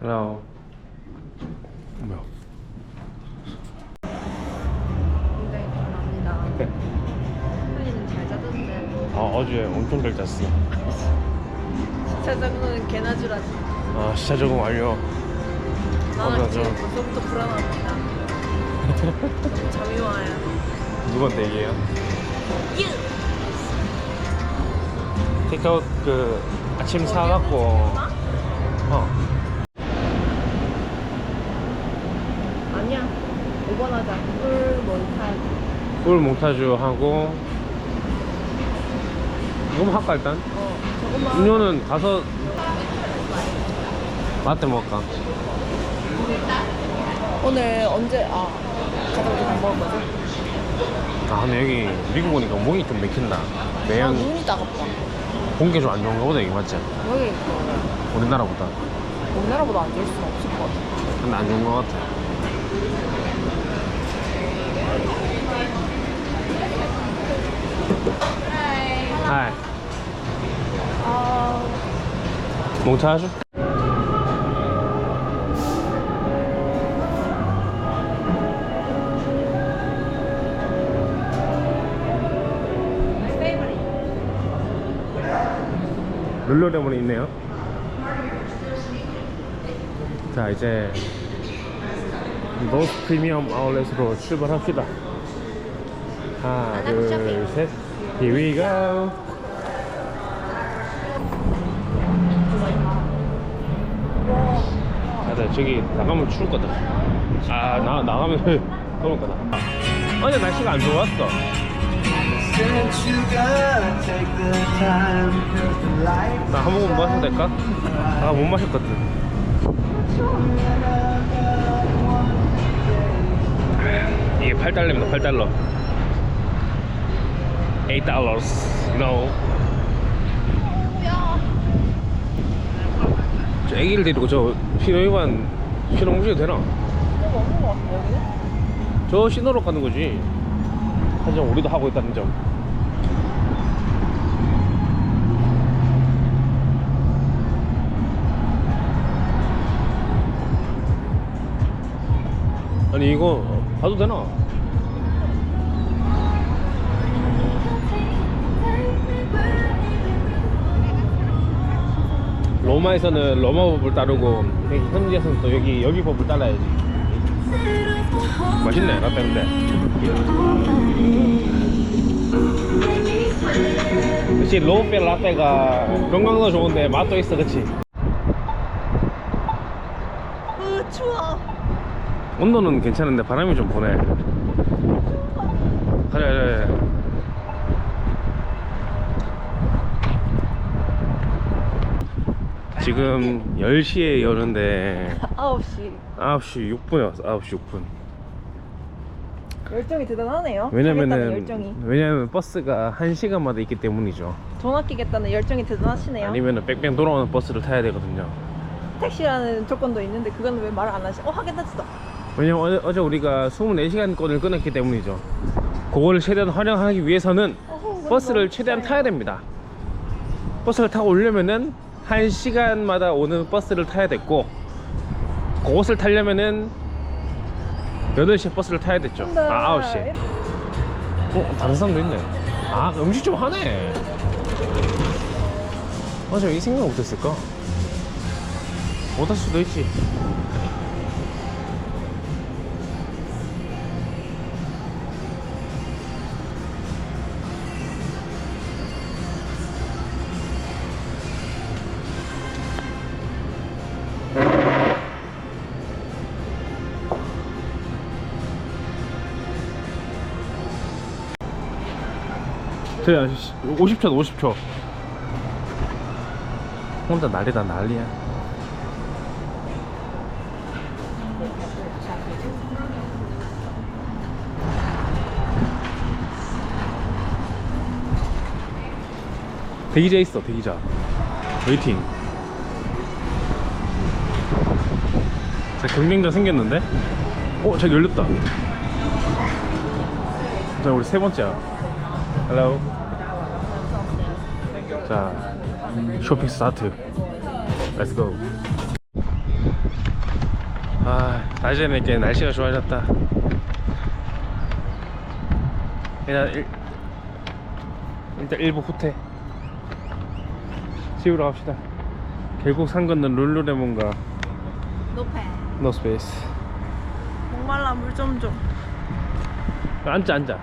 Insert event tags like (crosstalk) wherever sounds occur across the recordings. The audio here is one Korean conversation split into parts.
Hello. 뭐야? 굉장히 감사합니다. 현이는 잘 자던데. 아 어제 엄청 잘 잤어. 진짜 자고는 개나 주라지. 아 시차 적응 완료. 맞아. 지금 벌써부터 불안합니다. (laughs) 잠이 와요. 누구한테 얘기해요? 유! 테이크아웃 그 아침 사갖고 어 아니야. 5번 하자. 꿀 몬타주. 꿀 몽타주 하고 이거만 할까 일단? 어. 음료는 가서 라떼 먹을까? 오늘 언제, 아, 가자마자 밥 먹을 거지? 아 근데 여기 미국 오니까 목이 좀 맥힌다 아, 매연 눈이 따갑다. 공기 좀 안 좋은가 보다 여기 맞지? 여기 우리나라보다 우리나라보다 안 좋을 수는 없을 것 같아. 근데 안 좋은 것 같아 몽타주? 룰루레몬이 있네요. 자 이제 노스 프리미엄 아울렛으로 출발합시다. 하나 둘 셋. Here we go. 아, 나 저기 나가면 추울 거다. 아, 나 나가면 (laughs) 더울 거다. 어제 날씨가 안 좋았어. 나 한 모금 마셔도 될까? 아, 못 마셨거든. 이게 8달러입니다, 8달러. 8 dollars, you know. 애기를 데리고 저 신호위반 신호 무시해도 되나? 이거 없는 것 같아, 여기는? 저 신호로 가는 거지. 하지만 우리도 하고 있다는 점. 아니 이거 봐도 되나? 로마에서는 로마 법을 따르고 현지에서는 또 여기 여기 법을 따라야지. 맛있네 라떼인데 그치 로우펠 라떼가 건강도 좋은데 맛도 있어 그치 으, 추워. 온도는 괜찮은데 바람이 좀 부네 가자 가자 가자 지금 10시에 여는데 9시. 9시 6분에 왔어 9시 6분 열정이 대단하네요. 왜냐면은 열정이. 왜냐면 버스가 1시간마다 있기 때문이죠 돈 아끼겠다는 열정이 대단하시네요. 아니면은 뺑뺑 돌아오는 버스를 타야 되거든요 택시라는 조건도 있는데 그건 왜 말을 안 하시? 어 하겠다. 왜냐면 어제, 어제 우리가 24시간권을 끊었기 때문이죠 그걸 최대한 활용하기 위해서는 버스를 최대한 타야 됩니다 버스를 타고 오려면은 1시간마다 오는 버스를 타야 됐고 그것을 타려면은 8시에 버스를 타야 됐죠. 아 9시에. 어 다른 사람도 있네. 아 음식 좀 하네. 맞아 이 생각 못했을까? 못할 수도 있지 저야 50초 50초. 혼자 난리다 난리야. 대기자 있어 대기자. 웨이팅. 자 경쟁자 생겼는데? 어 저기 열렸다. 자 우리 세 번째야. 헬로 자 쇼핑 스타트. 렛츠고 아 낮에는 이렇게 날씨가 좋아졌다. 일단 일, 일단 일부 후퇴. 집으로 갑시다. 결국 산 건는 룰루레몬과 높해. 노스페이스 목말라 물 좀 줘. 앉자 앉아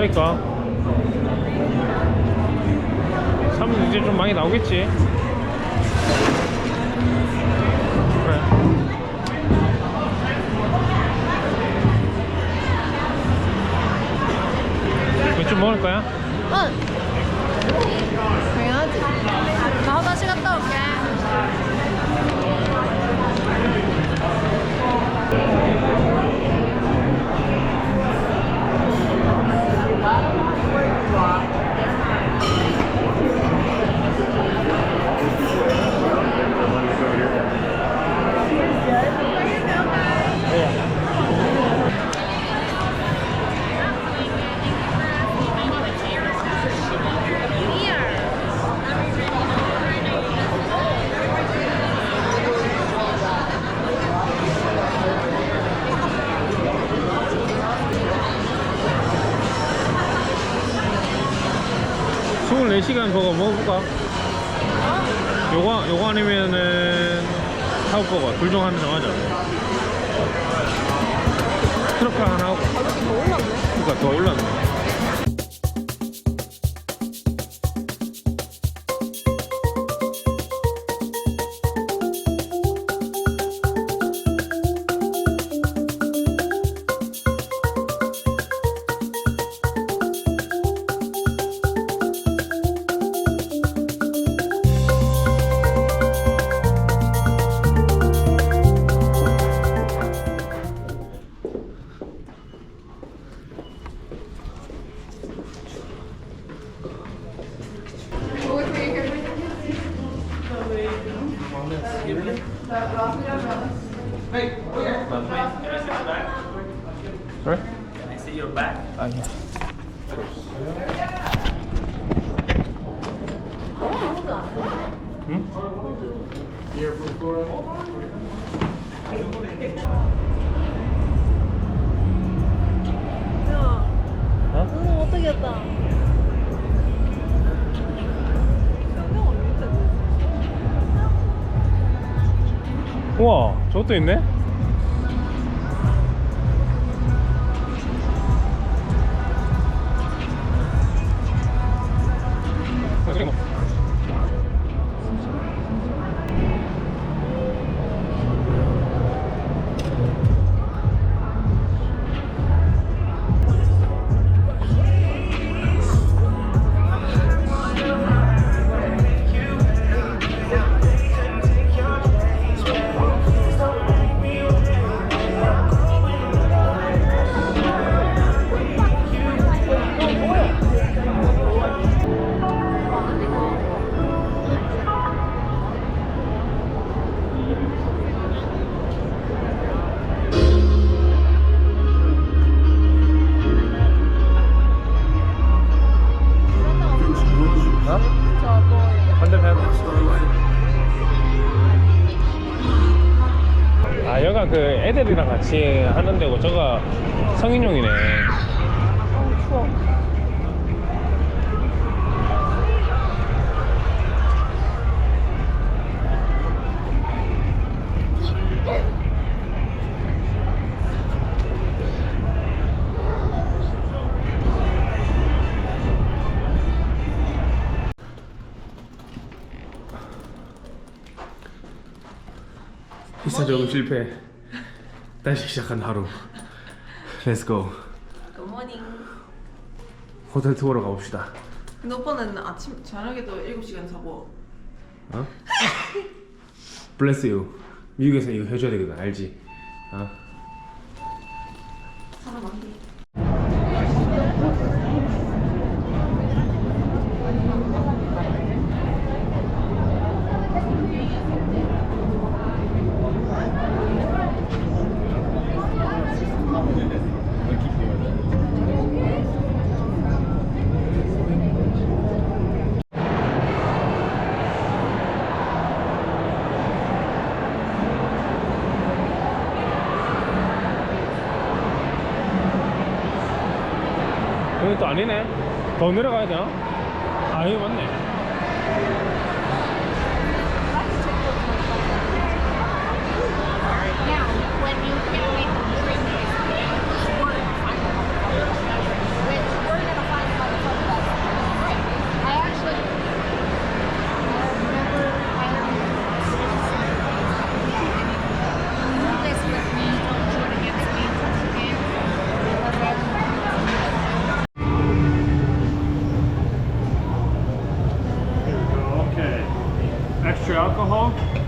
그러니까 사람들 이제 좀 많이 나오겠지 맥주 먹을 거야? 응. 당연하지. 나 화장실 갔다 올게. 스물네 시간 그거 먹어볼까? 요거, 요거 아니면은 사업버거 둘중 하나 정하자 트러플 하나 하고 가격이 더 올랐네. 그니까 더 올랐네 어디 우와, 저것도 있네? 아, 여가 그 애들이랑 같이 하는 데고 저가 성인용이네. 어 추워. 비싸 적응 실패. 다시 시작한 하루. 렛츠고. 굿모닝. 호텔 투어로 가봅시다. 근데 오빠는 아침 저녁에도 7시간 자고 어? (laughs) bless you. 미국에서 이거 해줘야 되거든, 알지? 어? 여기 또 아니네. 더 내려가야 되나? 아, 여기 맞네.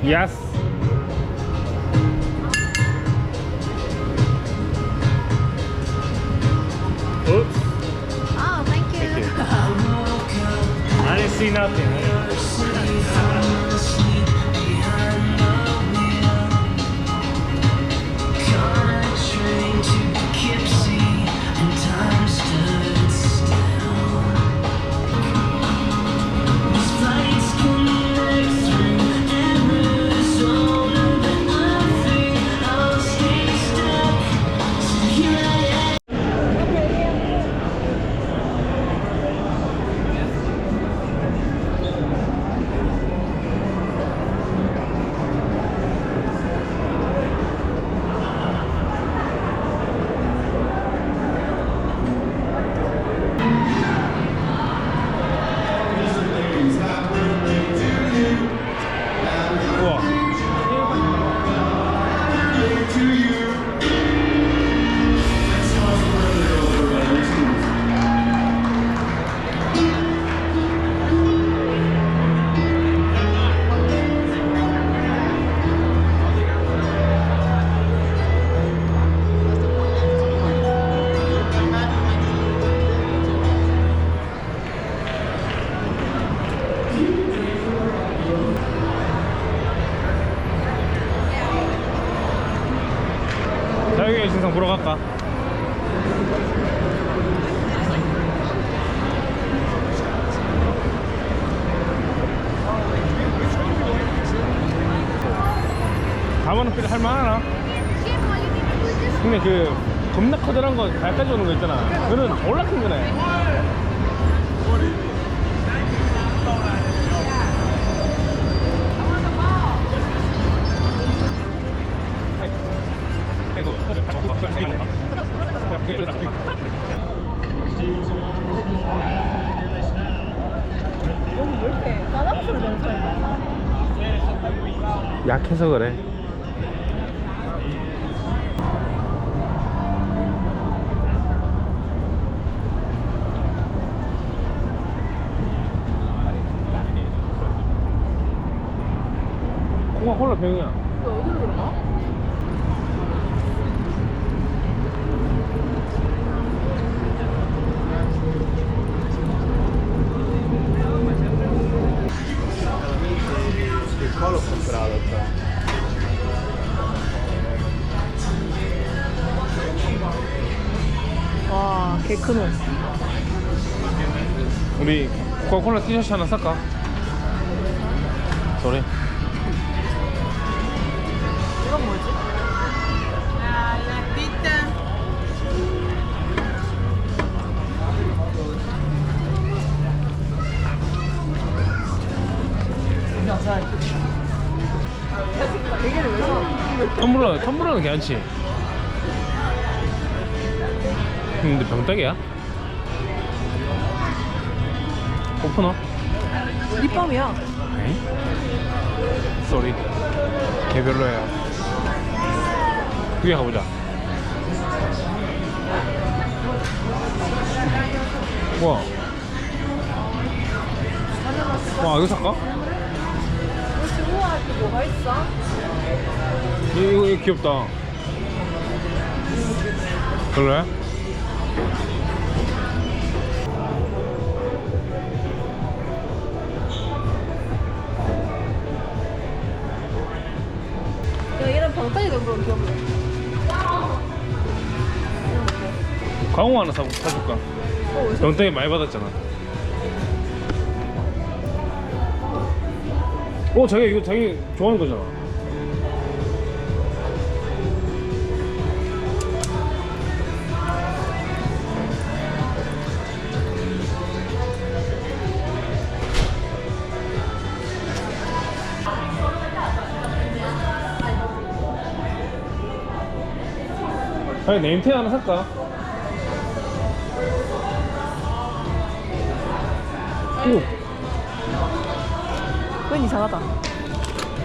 Yes. 신상 보러 갈까? 필요 할만하나? 근데 그 겁나 커다란 거 발까지 오는 거 있잖아 그거는 올라 큰 거네 약해서 그래. 코카콜라 병이야. 어디로 들어가? 와, 개큰 옷. 우리 코카콜라 티셔츠 하나 살까? 소리. 이건 뭐지? 텀블러, 텀블러는 괜찮지. 근데 병따개야? 오프너? 립밤이야. 에이? 쏘리. 개별로야. 위에 가보자. 와. 와, 이거 살까? 우와, 뭐가 있어? 이거, 이거 귀엽다. 그래? 야 이런 방따기 정도는 귀엽네. 광호 하나 사, 사줄까? 어, 영땡이 많이 받았잖아. 어, 자기 이거 자기 좋아하는 거잖아. 아니 네임택 하나 살까? 오, 그건 이상하다.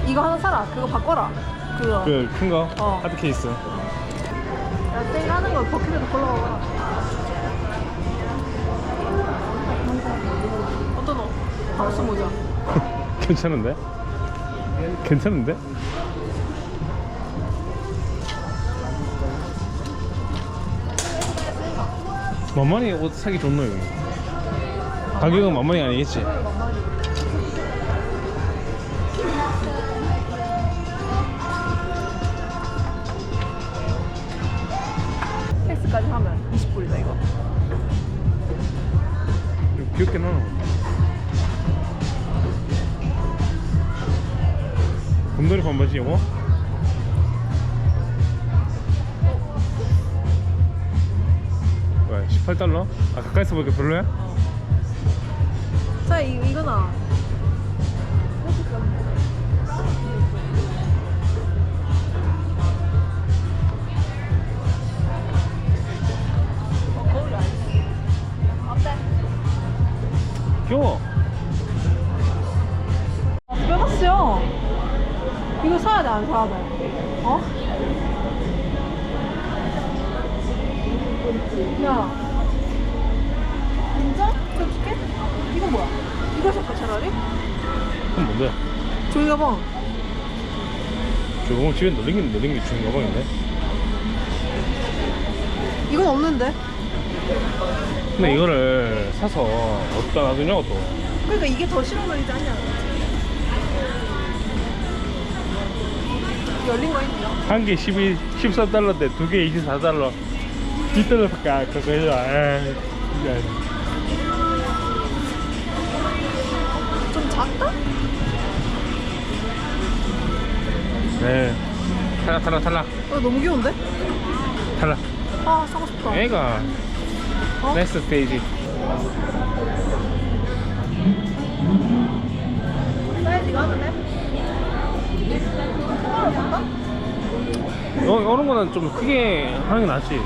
이거 하나 사라. 그거 바꿔라. 그거. 그 큰 거? 어. 하드 케이스. 야, 땡 하는 거 버킷에도 골라봐라. 어떤 옷? 하우스 모자. 괜찮은데? 괜찮은데? 만만히 옷 사기 좋노 이거 가격은 만만히 아니겠지? 텍스까지 하면 20불이다 이거. 좀 귀엽긴 하나 곰돌이 반바지 이거? 왜 18달러? 아 가까이서 보니까 별로야? 자, 이, 이거나. 어? 귀여워 빼봤어요. 이거 사야 돼, 안 사야 돼? 어? 야. 차라리? 그건 뭔데? 종이 가방. 저거 집에 넣는 게 넣는 게 중요한 가방인데? 이건 없는데? 근데 이거를 사서 어디다 놔두냐고 또 그러니까 이게 더 실용적이지 않냐? 열린 거 있냐? 한 개 12, 14달러인데 두 개 24달러 2달러밖에 안 그거 해줘 에이 진짜 네 탈락 탈락 탈락 어, 너무 귀여운데? 탈락 아, 사고 싶다. 애가 어? 넥스트 스테이지 사이즈 살까? 어, 이런 거는 좀 크게 하는 게 낫지